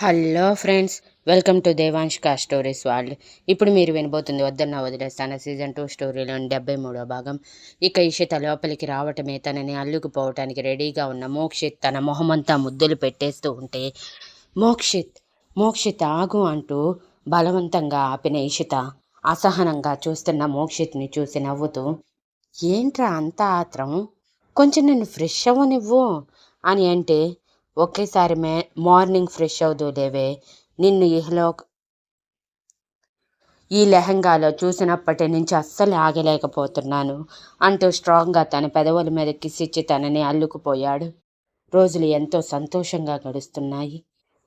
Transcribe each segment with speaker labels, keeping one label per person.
Speaker 1: Hello friends welcome to దేవాంష్కా stories world. ఇప్పుడు మీరు వినబోతుంది వద్దన్న వదిలేస్తాను సీజన్ టూ స్టోరీలోని డెబ్బై మూడో భాగం. ఇక ఇషిత లోపలికి రావటమే తనని అల్లుకుపోవటానికి రెడీగా ఉన్న మోక్షిత్ తన మొహమంతా ముద్దులు పెట్టేస్తూ ఉంటే మోక్షిత్ మోక్షిత్ ఆగు అంటూ బలవంతంగా ఆపిన ఇషిత అసహనంగా చూస్తున్న మోక్షిత్ని చూసి నవ్వుతూ ఏంట్రా అంత ఆత్రం? కొంచెం నన్ను ఫ్రెష్ అవ్వనివ్వు అని అంటే ఒకేసారి మే మార్నింగ్ ఫ్రెష్ అవుదు లేవే నిన్ను ఇహలో ఈ లెహంగాలో చూసినప్పటి నుంచి అస్సలు ఆగలేకపోతున్నాను అంటూ స్ట్రాంగ్గా తన పెదవుల మీద కిసిచ్చి తనని అల్లుకుపోయాడు. రోజులు ఎంతో సంతోషంగా గడుస్తున్నాయి.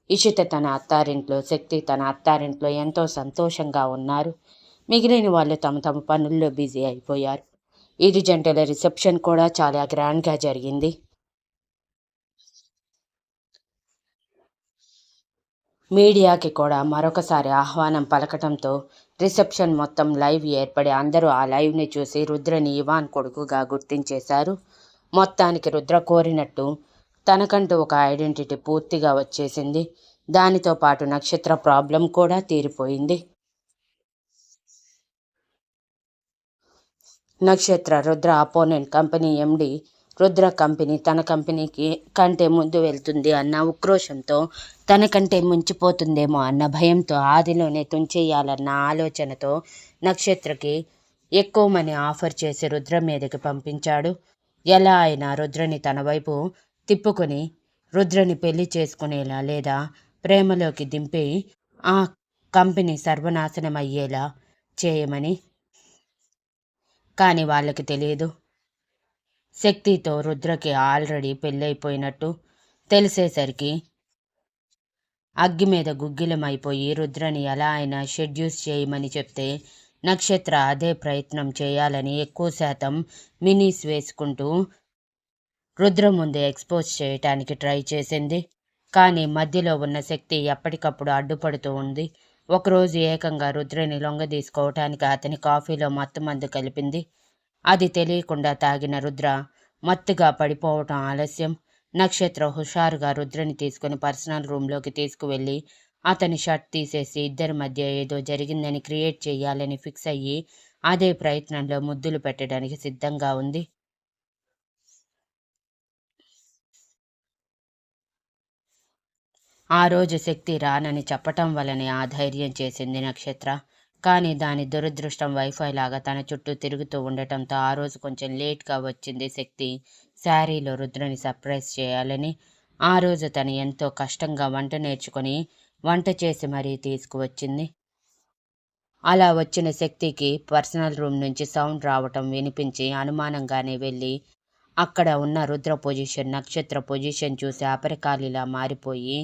Speaker 1: ఇషిత తన అత్తారింట్లో శక్తి తన అత్తారింట్లో ఎంతో సంతోషంగా ఉన్నారు. మిగిలిన వాళ్ళు తమ తమ పనుల్లో బిజీ అయిపోయారు. ఇరు జంటల రిసెప్షన్ కూడా చాలా గ్రాండ్గా జరిగింది. మీడియాకి కూడా మరొకసారి ఆహ్వానం పలకటంతో రిసెప్షన్ మొత్తం లైవ్ ఏర్పడి అందరూ ఆ లైవ్ని చూసి రుద్రని ఇవాన్ కొడుకుగా గుర్తించేశారు. మొత్తానికి రుద్ర కోరినట్టు తనకంటూ ఒక ఐడెంటిటీ పూర్తిగా వచ్చేసింది. దానితో పాటు నక్షత్ర ప్రాబ్లం కూడా తీరిపోయింది. Nakshatra Rudra opponent company MD Rudra company తన కంపెనీకి కంటే ముందు వెళ్తుంది అన్న ఉక్రోషంతో తనకంటే ముంచిపోతుందేమో అన్న భయంతో ఆదిలోనే తుంచేయాలన్న ఆలోచనతో నక్షత్రకి ఎక్కువ మనీ ఆఫర్ చేసి రుద్ర మీదకి పంపించాడు. ఎలా అయినా రుద్రని తన వైపు తిప్పుకొని రుద్రని పెళ్ళి చేసుకునేలా లేదా ప్రేమలోకి దింపి ఆ కంపెనీ సర్వనాశనం అయ్యేలా చేయమని కానీ వాళ్ళకి తెలియదు. శక్తితో రుద్రకి ఆల్రెడీ పెళ్ళైపోయినట్టు తెలిసేసరికి అగ్గి మీద గుగ్గిలమైపోయి రుద్రని ఎలా అయినా షెడ్యూస్ చేయమని చెప్తే నక్షత్ర అదే ప్రయత్నం చేయాలని ఎక్కువ శాతం మినీస్ వేసుకుంటూ రుద్ర ముందు ఎక్స్పోజ్ చేయటానికి ట్రై చేసింది. కానీ మధ్యలో ఉన్న శక్తి ఎప్పటికప్పుడు అడ్డుపడుతూ ఉంది. ఒకరోజు ఏకంగా రుద్రని లొంగదీసుకోవటానికి అతని కాఫీలో మత్తు మందు కలిపింది. అది తెలియకుండా తాగిన రుద్ర మత్తుగా పడిపోవటం ఆలస్యం. నక్షత్ర హుషారుగా రుద్రని తీసుకుని పర్సనల్ రూమ్లోకి తీసుకువెళ్ళి అతని షర్ట్ తీసేసి ఇద్దరి మధ్య ఏదో జరిగిందని క్రియేట్ చేయాలని ఫిక్స్ అయ్యి అదే ప్రయత్నంలో ముద్దులు పెట్టడానికి సిద్ధంగా ఉంది. ఆ రోజు శక్తి రానని చెప్పటం వలనే ఆ ధైర్యం చేసింది నక్షత్ర. కానీ దాని దురదృష్టం వైఫై లాగా తన చుట్టూ తిరుగుతూ ఉండటంతో ఆ రోజు కొంచెం లేట్గా వచ్చింది శక్తి. శారీలో రుద్రని సర్ప్రైజ్ చేయాలని ఆ రోజు తను ఎంతో కష్టంగా వంట నేర్చుకొని వంట చేసి మరీ తీసుకువచ్చింది. అలా వచ్చిన శక్తికి పర్సనల్ రూమ్ నుంచి సౌండ్ రావటం వినిపించి అనుమానంగానే వెళ్ళి అక్కడ ఉన్న రుద్ర పొజిషన్ నక్షత్ర పొజిషన్ చూసి అపరికాలిలా మారిపోయి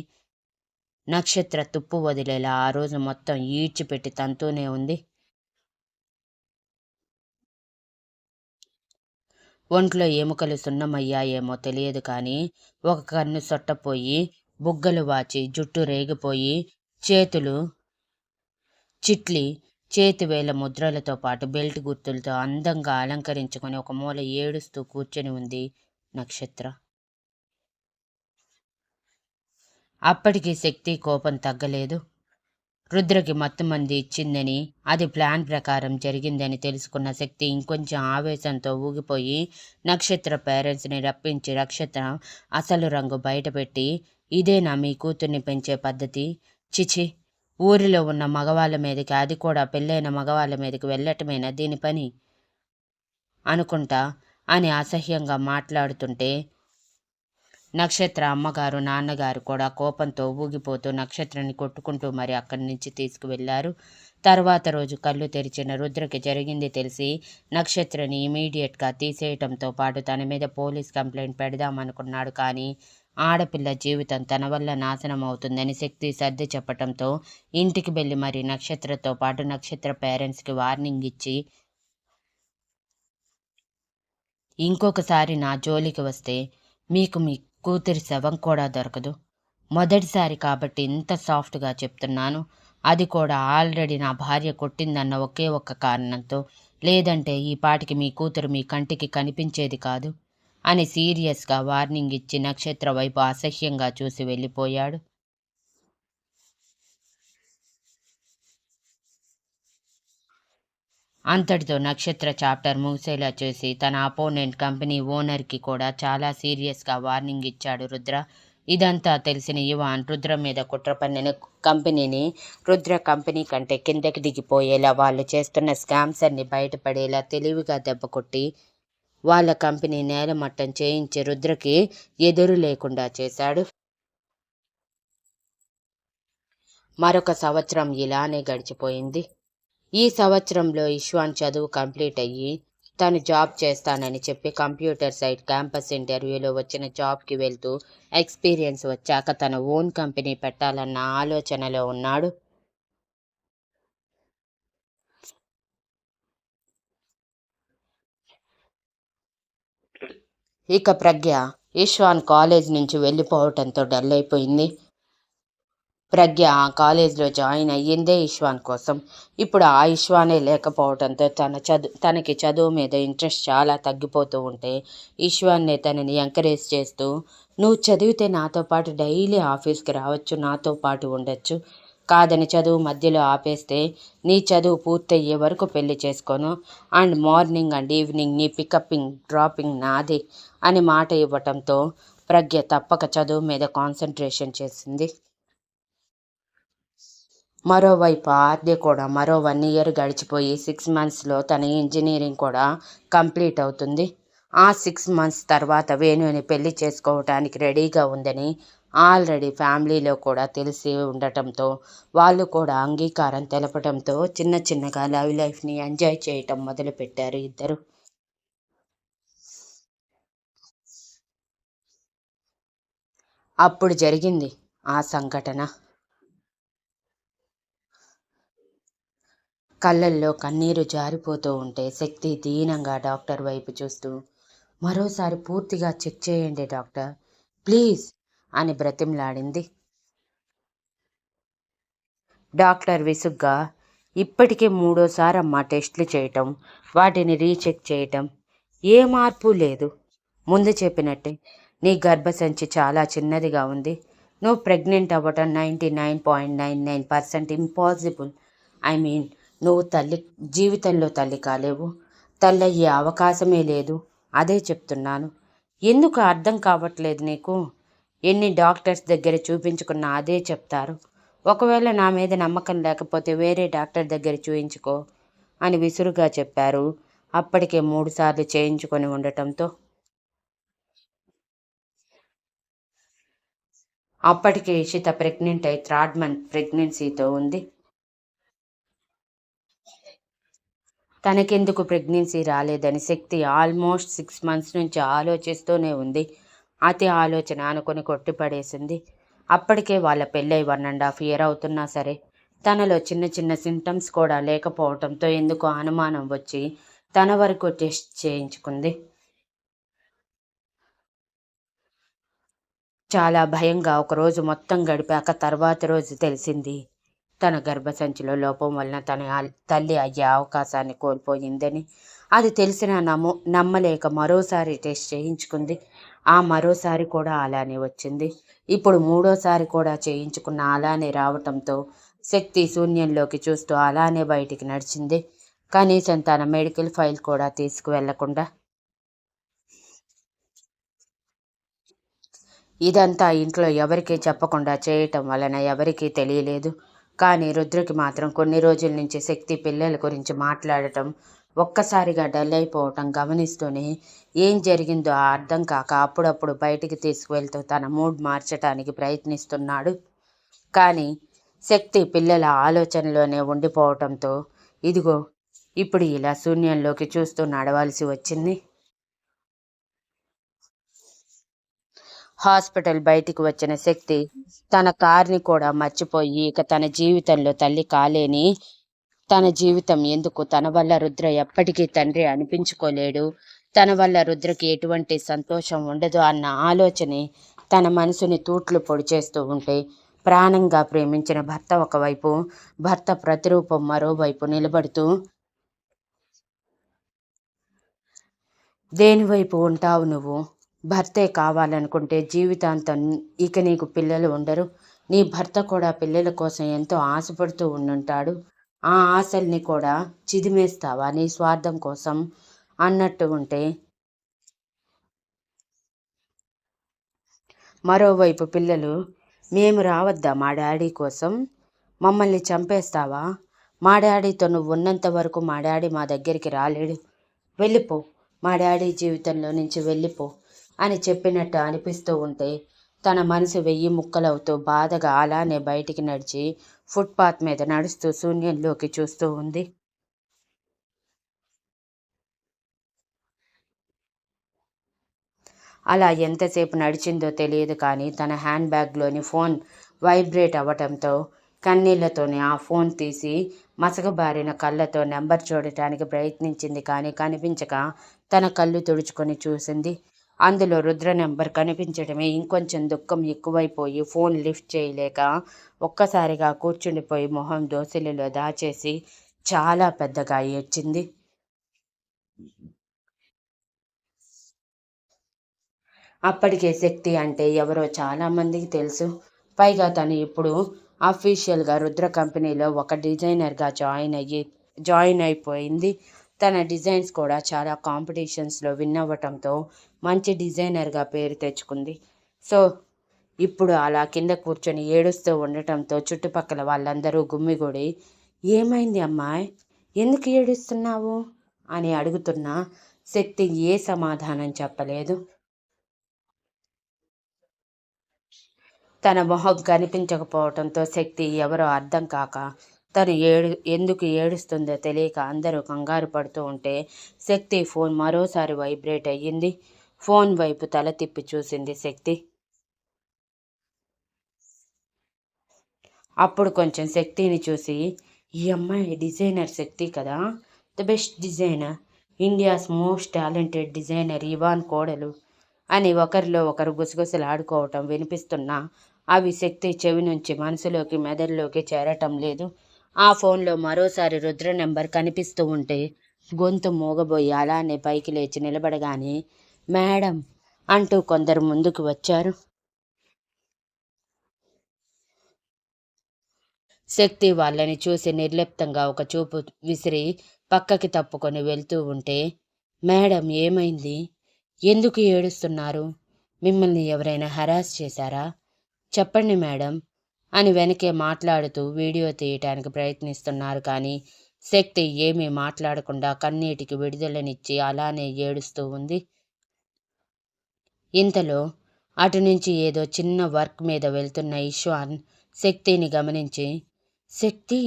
Speaker 1: నక్షత్ర తుప్పు వదిలేలా ఆ రోజు మొత్తం ఈడ్చిపెట్టి తంతూనే ఉంది. ఒంట్లో ఎముకలు సున్నమయ్యాయేమో తెలియదు కానీ ఒక కన్ను సొట్టపోయి బుగ్గలు వాచి జుట్టు రేగిపోయి చేతులు చిట్లి చేతివేల ముద్రలతో పాటు బెల్ట్ గుర్తులతో అందంగా అలంకరించుకొని ఒక మూల ఏడుస్తూ కూర్చొని ఉంది నక్షత్ర. అప్పటికీ శక్తి కోపం తగ్గలేదు. రుద్రకి మత్తుమంది ఇచ్చిందని అది ప్లాన్ ప్రకారం జరిగిందని తెలుసుకున్న శక్తి ఇంకొంచెం ఆవేశంతో ఊగిపోయి నక్షత్ర పేరెంట్స్ని రప్పించి నక్షత్ర అసలు రంగు బయటపెట్టి ఇదేనా మీ కూతుర్ని పెంచే పద్ధతి. చిచి ఊరిలో ఉన్న మగవాళ్ళ మీదకి అది కూడా పెళ్ళైన మగవాళ్ళ మీదకి వెళ్ళటమేనా దీని పని? అనుకుంటా అని అసహ్యంగా మాట్లాడుతుంటే నక్షత్ర అమ్మగారు నాన్నగారు కూడా కోపంతో ఊగిపోతూ నక్షత్రాన్ని కొట్టుకుంటూ మరి అక్కడి నుంచి తీసుకువెళ్ళారు. తర్వాత రోజు కళ్ళు తెరిచిన రుద్రకి జరిగింది తెలిసి నక్షత్రని ఇమీడియట్గా తీసేయటంతో పాటు తన మీద పోలీస్ కంప్లైంట్ పెడదామనుకున్నాడు. కానీ ఆడపిల్ల జీవితం తన వల్ల నాశనం అవుతుందని శక్తి సర్ది చెప్పటంతో ఇంటికి వెళ్ళి మరి నక్షత్రతో పాటు నక్షత్ర పేరెంట్స్కి వార్నింగ్ ఇచ్చి ఇంకొకసారి నా జోలికి వస్తే మీకు మీ కూతురి శవం కూడా దొరకదు. మొదటిసారి కాబట్టి ఇంత సాఫ్ట్గా చెప్తున్నాను. అది కూడా ఆల్రెడీ నా భార్య కొట్టిందన్న ఒకే ఒక్క కారణంతో. లేదంటే ఈ పాటికి మీ కూతురు మీ కంటికి కనిపించేది కాదు. అని సీరియస్గా వార్నింగ్ ఇచ్చి నక్షత్ర వైపు అసహ్యంగా చూసి వెళ్ళిపోయాడు. అంతటితో నక్షత్ర చాప్టర్ ముగిసేలా చేసి తన అపోనెంట్ కంపెనీ ఓనర్కి కూడా చాలా సీరియస్గా వార్నింగ్ ఇచ్చాడు రుద్ర. ఇదంతా తెలిసిన యువాన్ రుద్ర మీద కుట్ర పన్నిన కంపెనీని రుద్ర కంపెనీ కంటే కిందకి దిగిపోయేలా వాళ్ళు చేస్తున్న స్కామ్స్ అన్ని బయటపడేలా తెలివిగా దెబ్బ కొట్టి వాళ్ళ కంపెనీ నేలమట్టం చేయించి రుద్రకి ఎదురు లేకుండా చేశాడు. మరొక సంవత్సరం ఇలానే గడిచిపోయింది. ఈ సంవత్సరంలో ఇష్వాన్ చదువు కంప్లీట్ అయ్యి తను జాబ్ చేస్తానని చెప్పి కంప్యూటర్ సైట్ క్యాంపస్ ఇంటర్వ్యూలో వచ్చిన జాబ్కి వెళ్తూ ఎక్స్పీరియన్స్ వచ్చాక తన ఓన్ కంపెనీ పెట్టాలన్న ఆలోచనలో ఉన్నాడు. ఇక ప్రజ్ఞ ఇష్వాన్ కాలేజ్ నుంచి వెళ్ళిపోవటంతో డల్ అయిపోయింది. ప్రజ్ఞ ఆ కాలేజ్లో జాయిన్ అయ్యిందే ఇష్వాన్ కోసం. ఇప్పుడు ఆ ఇష్వానే లేకపోవడంతో తన చదువు తనకి చదువు మీద ఇంట్రెస్ట్ చాలా తగ్గిపోతూ ఉంటే ఇష్వాన్నే తనని ఎంకరేజ్ చేస్తూ నువ్వు చదివితే నాతో పాటు డైలీ ఆఫీస్కి రావచ్చు నాతో పాటు ఉండొచ్చు. కాదని చదువు మధ్యలో ఆపేస్తే నీ చదువు పూర్తయ్యే వరకు పెళ్ళి చేసుకోను. అండ్ మార్నింగ్ అండ్ ఈవినింగ్ నీ పికప్పింగ్ డ్రాపింగ్ నాది అని మాట ఇవ్వటంతో ప్రజ్ఞ తప్పక చదువు మీద కాన్సన్ట్రేషన్ చేసింది. మరోవైపు ఆర్డే కూడా మరో వన్ ఇయర్ గడిచిపోయి సిక్స్ మంత్స్లో తన ఇంజనీరింగ్ కూడా కంప్లీట్ అవుతుంది. ఆ సిక్స్ మంత్స్ తర్వాత వేణుని పెళ్ళి చేసుకోవటానికి రెడీగా ఉందని ఆల్రెడీ ఫ్యామిలీలో కూడా తెలిసి ఉండటంతో వాళ్ళు కూడా అంగీకారం తెలపడంతో చిన్న చిన్నగా లవ్ లైఫ్ని ఎంజాయ్ చేయటం మొదలుపెట్టారు ఇద్దరు. అప్పుడు జరిగింది ఆ సంఘటన. కళ్ళల్లో కన్నీరు జారిపోతూ ఉంటే శక్తి దీనంగా డాక్టర్ వైపు చూస్తూ మరోసారి పూర్తిగా చెక్ చేయండి డాక్టర్ ప్లీజ్ అని బ్రతిమలాడింది. డాక్టర్ విసుగ్గా ఇప్పటికే మూడోసారి అమ్మ టెస్టులు చేయటం వాటిని రీచెక్ చేయటం ఏ మార్పు లేదు. ముందు చెప్పినట్టే నీ గర్భసంచి చాలా చిన్నదిగా ఉంది. నువ్వు ప్రెగ్నెంట్ అవ్వటం ninety nine point nine nine percent impossible. I mean నువ్వు తల్లి జీవితంలో తల్లి కాలేవు. తల్లి అయ్యే అవకాశమే లేదు. అదే చెప్తున్నాను. ఎందుకు అర్థం కావట్లేదు నీకు? ఎన్ని డాక్టర్స్ దగ్గర చూపించుకున్నా అదే చెప్తారు. ఒకవేళ నా మీద నమ్మకం లేకపోతే వేరే డాక్టర్ దగ్గర చూయించుకో అని విసురుగా చెప్పారు. అప్పటికే మూడుసార్లు చేయించుకొని ఉండటంతో. అప్పటికే ఇషిత ప్రెగ్నెంట్ అయి థర్డ్ మంత్ ప్రెగ్నెన్సీతో ఉంది. తనకెందుకు ప్రెగ్నెన్సీ రాలేదని శక్తి ఆల్మోస్ట్ సిక్స్ మంత్స్ నుంచి ఆలోచిస్తూనే ఉంది. అతి ఆలోచన అనుకుని కొట్టిపడేసింది. అప్పటికే వాళ్ళ పెళ్ళై వన్ అండ్ హాఫ్ ఇయర్ అవుతున్నా సరే తనలో చిన్న చిన్న సింటమ్స్ కూడా లేకపోవడంతో ఎందుకు అనుమానం వచ్చి తన వరకు టెస్ట్ చేయించుకుంది. చాలా భయంగా ఒకరోజు మొత్తం గడిపాక తర్వాత రోజు తెలిసింది. తన గర్భసంచిలో లోపం వలన తన తల్లి అయ్యే అవకాశాన్ని కోల్పోయిందని అది తెలిసిన నమ్ము నమ్మలేక మరోసారి టెస్ట్ చేయించుకుంది. ఆ మరోసారి కూడా అలానే వచ్చింది. ఇప్పుడు మూడోసారి కూడా చేయించుకున్న అలానే రావటంతో శక్తి శూన్యంలోకి చూస్తూ అలానే బయటికి నడిచింది. కనీసం తన మెడికల్ ఫైల్ కూడా తీసుకువెళ్ళకుండా. ఇదంతా ఇంట్లో ఎవరికీ చెప్పకుండా చేయటం వలన ఎవరికీ తెలియలేదు. కానీ రుద్రకి మాత్రం కొన్ని రోజుల నుంచి శక్తి పిల్లల గురించి మాట్లాడటం ఒక్కసారిగా డల్ అయిపోవటం గమనిస్తూనే ఏం జరిగిందో అర్థం కాక అప్పుడప్పుడు బయటికి తీసుకువెళ్తూ తన మూడ్ మార్చడానికి ప్రయత్నిస్తున్నాడు. కానీ శక్తి పిల్లల ఆలోచనలోనే ఉండిపోవటంతో ఇదిగో ఇప్పుడు ఇలా శూన్యంలోకి చూస్తూ నడవాల్సి వచ్చింది. హాస్పిటల్ బయటికి వచ్చిన శక్తి తన కార్ని కూడా మర్చిపోయి ఇక తన జీవితంలో తల్లి కాలేని తన జీవితం ఎందుకు? తన వల్ల రుద్ర ఎప్పటికీ తండ్రి అనిపించుకోలేడు. తన వల్ల రుద్రకి ఎటువంటి సంతోషం ఉండదు అన్న ఆలోచనే తన మనసుని తూట్లు పొడి చేస్తూ ఉంటే ప్రాణంగా ప్రేమించిన భర్త ఒకవైపు భర్త ప్రతిరూపం మరోవైపు నిలబడుతూ దేనివైపు ఉంటావు నువ్వు? భర్తే కావాలనుకుంటే జీవితాంతం ఇక నీకు పిల్లలు ఉండరు. నీ భర్త కూడా పిల్లల కోసం ఎంతో ఆశపడుతూ ఉండుంటాడు. ఆ ఆశల్ని కూడా చిదిమేస్తావా నీ స్వార్థం కోసం అన్నట్టు ఉంటే? మరోవైపు పిల్లలు మేము రావద్దా మా డాడీ కోసం? మమ్మల్ని చంపేస్తావా? మా డాడీతో నువ్వు ఉన్నంత వరకు మా డాడీ మా దగ్గరికి రాలేడు. వెళ్ళిపో. మా డాడీ జీవితంలో నుంచి వెళ్ళిపో. అని చెప్పినట్టు అనిపిస్తూ ఉంటే తన మనసు వెయ్యి ముక్కలవుతూ బాధగా అలానే బయటికి నడిచి ఫుట్పాత్ మీద నడుస్తూ శూన్యంలోకి చూస్తూ ఉంది. అలా ఎంతసేపు నడిచిందో తెలియదు కానీ తన హ్యాండ్ బ్యాగ్లోని ఫోన్ వైబ్రేట్ అవ్వటంతో కన్నీళ్ళతోనే ఆ ఫోన్ తీసి మసకబారిన కళ్ళతో నెంబర్ చూడటానికి ప్రయత్నించింది కానీ కనిపించక తన కళ్ళు తుడుచుకొని చూసింది. అందులో రుద్ర నెంబర్ కనిపించడమే. ఇంకొంచెం దుఃఖం ఎక్కువైపోయి ఫోన్ లిఫ్ట్ చేయలేక ఒక్కసారిగా కూర్చుండిపోయి మొహం దోశలలో దాచేసి చాలా పెద్దగా ఏడ్చింది. అప్పటికే శక్తి అంటే ఎవరో చాలామందికి తెలుసు. పైగా తను ఇప్పుడు అఫీషియల్గా రుద్ర కంపెనీలో ఒక డిజైనర్గా జాయిన్ అయ్యి జాయిన్ అయిపోయింది. తన డిజైన్స్ కూడా చాలా కాంపిటీషన్స్లో విన్ అవ్వటంతో మంచి డిజైనర్గా పేరు తెచ్చుకుంది. సో ఇప్పుడు అలా కింద కూర్చొని ఏడుస్తూ ఉండటంతో చుట్టుపక్కల వాళ్ళందరూ గుమ్మిగూడి ఏమైంది అమ్మాయి? ఎందుకు ఏడుస్తున్నావు? అని అడుగుతున్నా శక్తి ఏ సమాధానం చెప్పలేదు. తన మొహం కనిపించకపోవడంతో శక్తి ఎవరో అర్థం కాక తను ఏడు ఎందుకు ఏడుస్తుందో తెలియక అందరూ కంగారు పడుతూ ఉంటే శక్తి ఫోన్ మరోసారి వైబ్రేట్ అయ్యింది. ఫోన్ వైపు తల తిప్పి చూసింది శక్తి. అప్పుడు కొంచెం శక్తిని చూసి ఈ అమ్మాయి డిజైనర్ శక్తి కదా? The best designer. India's most talented designer Ivan కోడలు అని ఒకరిలో ఒకరు గుసగుసలాడుకోవటం వినిపిస్తున్నా అవి శక్తి చెవి నుంచి మనసులోకి మెదడులోకి చేరటం లేదు. ఆ ఫోన్లో మరోసారి రుద్ర నెంబర్ కనిపిస్తూ ఉంటే గొంతు మూగబోయి అలానే పైకి లేచి నిలబడగానే మేడం అంటూ కొందరు ముందుకు వచ్చారు. శక్తి వాళ్ళని చూసి నిర్లిప్తంగా ఒక చూపు విసిరి పక్కకి తప్పుకొని వెళ్తూ ఉంటే మేడం ఏమైంది? ఎందుకు ఏడుస్తున్నారు? మిమ్మల్ని ఎవరైనా హరాస్ చేశారా? చెప్పండి మేడం అని వెనకే మాట్లాడుతూ వీడియో తీయటానికి ప్రయత్నిస్తున్నారు కానీ శక్తి ఏమీ మాట్లాడకుండా కన్నీటికి విడుదలనిచ్చి అలానే ఏడుస్తూ ఉంది. ఇంతలో అటు నుంచి ఏదో చిన్న వర్క్ మీద వెళ్తున్న ఇష్వాన్ శక్తిని గమనించి శక్తి?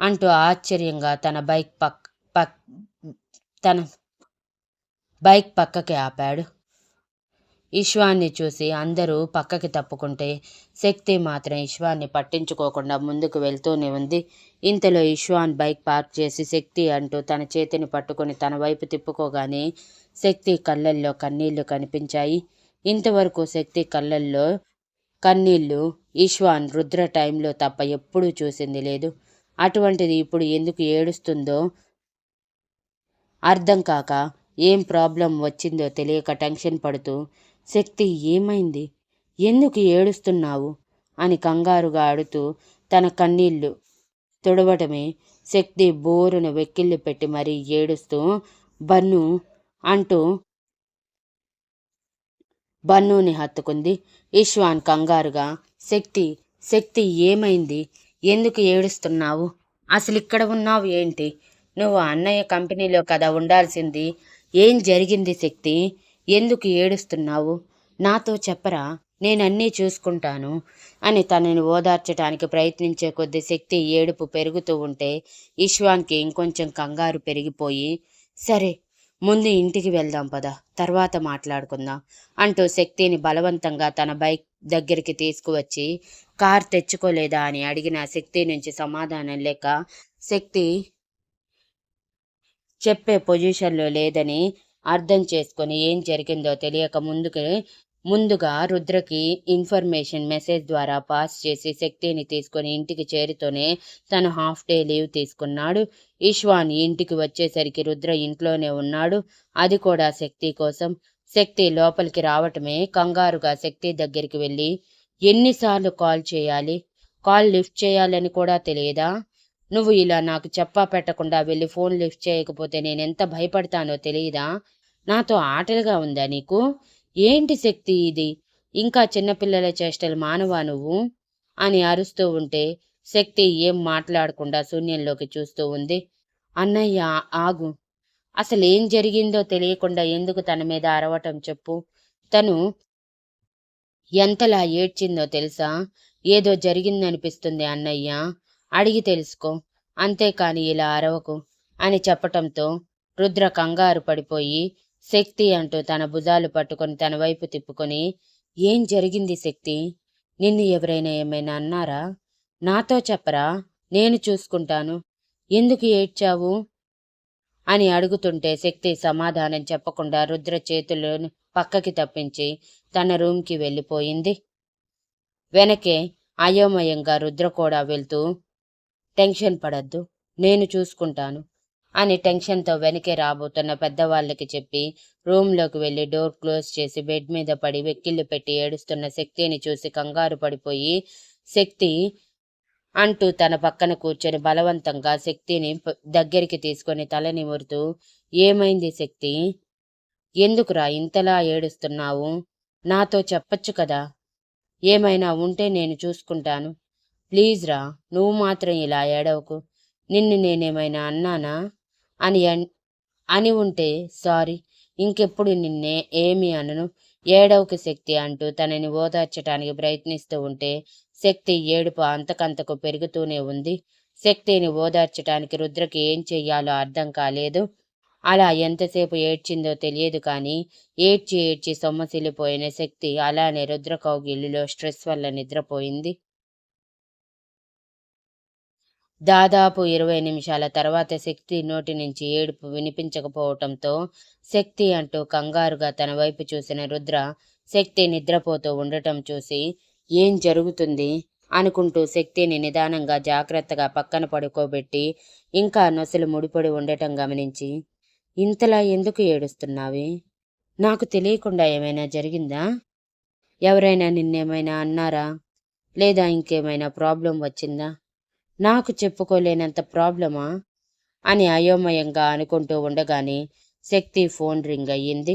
Speaker 1: అంటూ ఆశ్చర్యంగా తన బైక్ పక్ పక్ తన బైక్ పక్కకి ఆపాడు. ఈశ్వాన్ని చూసి అందరూ పక్కకి తప్పుకుంటే శక్తి మాత్రం ఈశ్వాన్ని పట్టించుకోకుండా ముందుకు వెళ్తూనే ఉంది. ఇంతలో ఈశ్వాన్ బైక్ పార్క్ చేసి శక్తి అంటూ తన చేతిని పట్టుకొని తన వైపు తిప్పుకోగానే శక్తి కళ్ళల్లో కన్నీళ్ళు కనిపించాయి. ఇంతవరకు శక్తి కళ్ళల్లో కన్నీళ్ళు ఈశ్వాన్ రుద్ర టైంలో తప్ప ఎప్పుడూ చూసింది లేదు. అటువంటిది ఇప్పుడు ఎందుకు ఏడుస్తుందో అర్థం కాక ఏం ప్రాబ్లం వచ్చిందో తెలియక టెన్షన్ పడుతూ శక్తి ఏమైంది? ఎందుకు ఏడుస్తున్నావు? అని కంగారుగా అడుతూ తన కన్నీళ్ళు తుడవటమే శక్తి బోరును వెక్కిళ్ళు పెట్టి మరీ ఏడుస్తూ బన్ను అంటూ బన్నుని హత్తుకుంది. ఈశ్వాన్ కంగారుగా శక్తి శక్తి ఏమైంది? ఎందుకు ఏడుస్తున్నావు? అసలు ఇక్కడ ఉన్నావు ఏంటి? నువ్వు అన్నయ్య కంపెనీలో కదా ఉండాల్సింది. ఏం జరిగింది శక్తి? ఎందుకు ఏడుస్తున్నావు? నాతో చెప్పరా? నేనన్నీ చూసుకుంటాను అని తనని ఓదార్చడానికి ప్రయత్నించే కొద్ది శక్తి ఏడుపు పెరుగుతూ ఉంటే ఇష్వాన్కి ఇంకొంచెం కంగారు పెరిగిపోయి సరే ముందు ఇంటికి వెళ్దాం పద తర్వాత మాట్లాడుకుందాం అంటూ శక్తిని బలవంతంగా తన బైక్ దగ్గరికి తీసుకువచ్చి కార్ తెచ్చుకోలేదా అని అడిగిన శక్తి నుంచి సమాధానం లేక శక్తి చెప్పే పొజిషన్లో లేదని అర్థం చేసుకొని ఏం జరిగిందో తెలియక ముందుకు ముందుగా రుద్రకి ఇన్ఫర్మేషన్ మెసేజ్ ద్వారా పాస్ చేసి శక్తిని తీసుకొని ఇంటికి చేరితోనే తను హాఫ్ డే లీవ్ తీసుకున్నాడు. ఈశ్వాన్ ఇంటికి వచ్చేసరికి రుద్ర ఇంట్లోనే ఉన్నాడు. అది కూడా శక్తి కోసం. శక్తి లోపలికి రావటమే కంగారుగా శక్తి దగ్గరికి వెళ్ళి ఎన్నిసార్లు కాల్ చేయాలి? కాల్ లిఫ్ట్ చేయాలని కూడా తెలియదా? నువ్వు ఇలా నాకు చెప్పా పెట్టకుండా వెళ్ళి ఫోన్ లిఫ్ట్ చేయకపోతే నేనెంత భయపడతానో తెలియదా నాతో ఆటలుగా ఉందా నీకు? ఏంటి శక్తి ఇది? ఇంకా చిన్నపిల్లల చేష్టలు మానవా నువ్వు? అని అరుస్తూ ఉంటే శక్తి ఏం మాట్లాడకుండా శూన్యంలోకి చూస్తూ ఉంది. అన్నయ్య ఆగు. అసలేం జరిగిందో తెలియకుండా ఎందుకు తన మీద అరవటం చెప్పు. తను ఎంతలా ఏడ్చిందో తెలుసా? ఏదో జరిగిందనిపిస్తుంది అన్నయ్య. అడిగి తెలుసుకో. అంతేకాని ఇలా అరవకు అని చెప్పటంతో రుద్ర కంగారు పడిపోయి శక్తి అంటూ తన భుజాలు పట్టుకొని తన వైపు తిప్పుకొని ఏం జరిగింది శక్తి? నిన్ను ఎవరైనా ఏమైనా అన్నారా? నాతో చెప్పరా? నేను చూసుకుంటాను. ఎందుకు ఏడ్చావు? అని అడుగుతుంటే శక్తి సమాధానం చెప్పకుండా రుద్ర చేతులను పక్కకి తప్పించి తన రూమ్కి వెళ్ళిపోయింది. వెనకే అయోమయంగా రుద్ర కూడా వెళ్తూ టెన్షన్ పడద్దు నేను చూసుకుంటాను అని టెన్షన్తో వెనకే రాబోతున్న పెద్దవాళ్ళకి చెప్పి రూమ్లోకి వెళ్ళి డోర్ క్లోజ్ చేసి బెడ్ మీద పడి వెక్కిళ్ళు పెట్టి ఏడుస్తున్న శక్తిని చూసి కంగారు పడిపోయి శక్తి అంటూ తన పక్కన కూర్చొని బలవంతంగా శక్తిని దగ్గరికి తీసుకొని తల నిమురుతూ ఏమైంది శక్తి? ఎందుకురా ఇంతలా ఏడుస్తున్నావు? నాతో చెప్పచ్చు కదా? ఏమైనా ఉంటే నేను చూసుకుంటాను. ప్లీజ్ రా నువ్వు మాత్రం ఇలా ఏడవకు. నిన్ను నేనేమైనా అన్నానా? అని అని ఉంటే సారీ ఇంకెప్పుడు నిన్నే ఏమి అనను. ఏడవకు శక్తి అంటూ తనని ఓదార్చడానికి ప్రయత్నిస్తూ ఉంటే శక్తి ఏడుపు అంతకంతకు పెరుగుతూనే ఉంది. శక్తిని ఓదార్చటానికి రుద్రకి ఏం చెయ్యాలో అర్థం కాలేదు. అలా ఎంతసేపు ఏడ్చిందో తెలియదు కానీ ఏడ్చి ఏడ్చి సొమ్మసిల్లిపోయిన శక్తి అలానే రుద్ర కౌగిలిలో స్ట్రెస్ వల్ల నిద్రపోయింది. దాదాపు ఇరవై నిమిషాల తర్వాత శక్తి నోటి నుంచి ఏడుపు వినిపించకపోవటంతో శక్తి అంటూ కంగారుగా తన వైపు చూసిన రుద్ర శక్తి నిద్రపోతూ ఉండటం చూసి ఏం జరుగుతుంది అనుకుంటూ శక్తిని నిదానంగా జాగ్రత్తగా పక్కన పడుకోబెట్టి ఇంకా నొసలు ముడిపడి ఉండటం గమనించి ఇంతలా ఎందుకు ఏడుస్తున్నావి? నాకు తెలియకుండా ఏమైనా జరిగిందా? ఎవరైనా నిన్నేమైనా అన్నారా? లేదా ఇంకేమైనా ప్రాబ్లం వచ్చిందా? నాకు చెప్పుకోలేనంత ప్రాబ్లమా? అని అయోమయంగా అనుకుంటూ ఉండగానే శక్తి ఫోన్ రింగ్ అయ్యింది.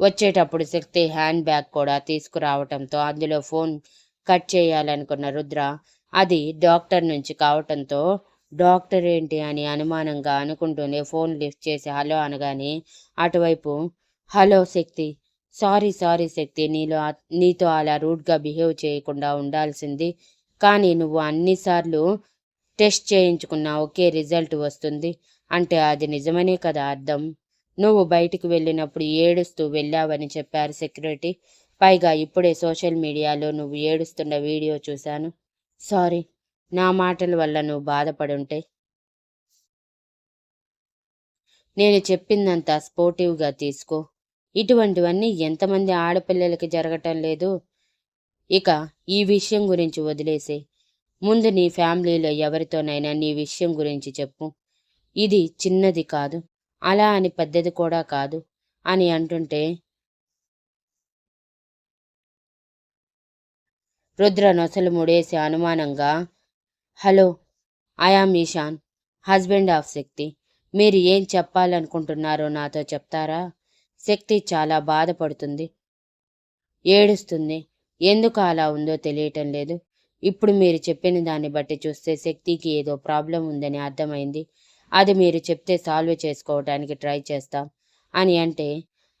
Speaker 1: వచ్చేటప్పుడు శక్తి హ్యాండ్ బ్యాగ్ కూడా తీసుకురావటంతో అందులో ఫోన్ కట్ చేయాలనుకున్న రుద్ర అది డాక్టర్ నుంచి కావటంతో డాక్టర్ ఏంటి అని అనుమానంగా అనుకుంటూనే ఫోన్ లిఫ్ట్ చేసి హలో అనగానే అటువైపు hello Shakti sorry sorry Shakti నీలో నీతో అలా రూడ్గా బిహేవ్ చేయకుండా ఉండాల్సింది. కానీ నువ్వు అన్నిసార్లు టెస్ట్ చేయించుకున్న ఒకే రిజల్ట్ వస్తుంది. అంటే అది నిజమనే కదా అర్థం? నువ్వు బయటికి వెళ్ళినప్పుడు ఏడుస్తూ వెళ్ళావని చెప్పారు సెక్యూరిటీ. పైగా ఇప్పుడే సోషల్ మీడియాలో నువ్వు ఏడుస్తున్న వీడియో చూశాను. సారీ నా మాటల వల్ల నువ్వు బాధపడుంటే నేను చెప్పిందంతా స్పోర్టివ్గా తీసుకో. ఇటువంటివన్నీ ఎంతమంది ఆడపిల్లలకి జరగటం లేదు. ఇక ఈ విషయం గురించి వదిలేసే. ముందు నీ ఫ్యామిలీలో ఎవరితోనైనా నీ విషయం గురించి చెప్పు. ఇది చిన్నది కాదు. అలా అని పెద్దది కూడా కాదు అని అంటుంటే రుద్ర నొసలు ముడేసి అనుమానంగా hello I am Eshan husband of Shakti మీరు ఏం చెప్పాలనుకుంటున్నారో నాతో చెప్తారా? శక్తి చాలా బాధపడుతుంది. ఏడుస్తుంది. ఎందుకు అలా ఉందో తెలియటం లేదు. ఇప్పుడు మీరు చెప్పిన దాన్ని బట్టి చూస్తే శక్తికి ఏదో ప్రాబ్లం ఉందని అర్థమైంది. అది మీరు చెప్తే సాల్వ్ చేసుకోవడానికి ట్రై చేస్తాం అని అంటే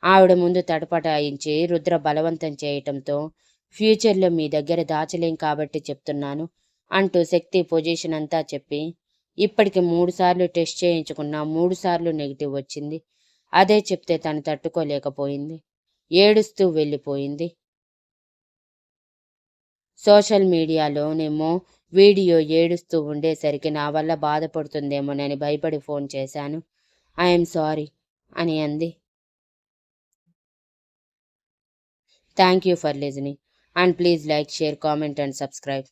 Speaker 1: ఆవిడ ముందు తటపటాయించి రుద్ర బలవంతం చేయటంతో ఫ్యూచర్లో మీ దగ్గర దాచలేం కాబట్టి చెప్తున్నాను అంటూ శక్తి పొజిషన్ అంతా చెప్పి ఇప్పటికి మూడు సార్లు టెస్ట్ చేయించుకున్నా మూడు సార్లు నెగిటివ్ వచ్చింది. అదే చెప్తే తను తట్టుకోలేకపోయింది. ఏడుస్తూ వెళ్ళిపోయింది. సోషల్ మీడియాలోనేమో వీడియో ఏడుస్తూ ఉండేసరికి నా వల్ల బాధపడుతుందేమోనని భయపడి ఫోన్ చేశాను. ఐఎమ్ సారీ అని అంది. Thank you for listening and please like share comment and subscribe.